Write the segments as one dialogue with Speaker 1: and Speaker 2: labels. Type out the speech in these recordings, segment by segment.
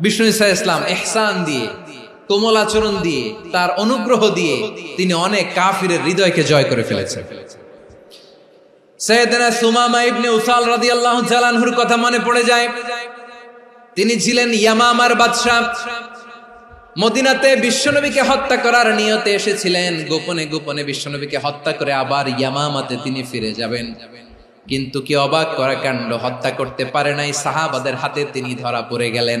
Speaker 1: বিষ্ণু ইসা ইসলাম এহসান দিয়ে, কোমল আচরণ দিয়ে, তার অনুগ্রহ দিয়ে তিনি অনেক কাফিরের হৃদয়কে জয় করে ফেলেছেন। তিনি ছিলেন বিশ্বনবীকে হত্যা করার নিয়তে এসেছিলেন, গোপনে গোপনে বিশ্বনবীকে হত্যা করে আবার ইয়ামামাতে তিনি ফিরে যাবেন। কিন্তু কি অবাক করা কাণ্ড, হত্যা করতে পারে নাই, সাহাবাদের হাতে তিনি ধরা পড়ে গেলেন।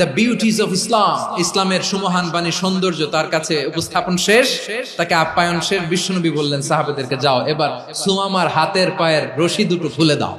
Speaker 1: দ্য বিউটিজ অফ ইসলাম ইসলামের সুমহান বাণী সৌন্দর্য তার কাছে উপস্থাপন শেষ। তাকে আপ্যায়ন শেষ। বিশ্বনবী বললেন, সাহাবেদেরকে যাও, এবার সুমামার হাতের পায়ের রশি দুটো ফুলে দাও।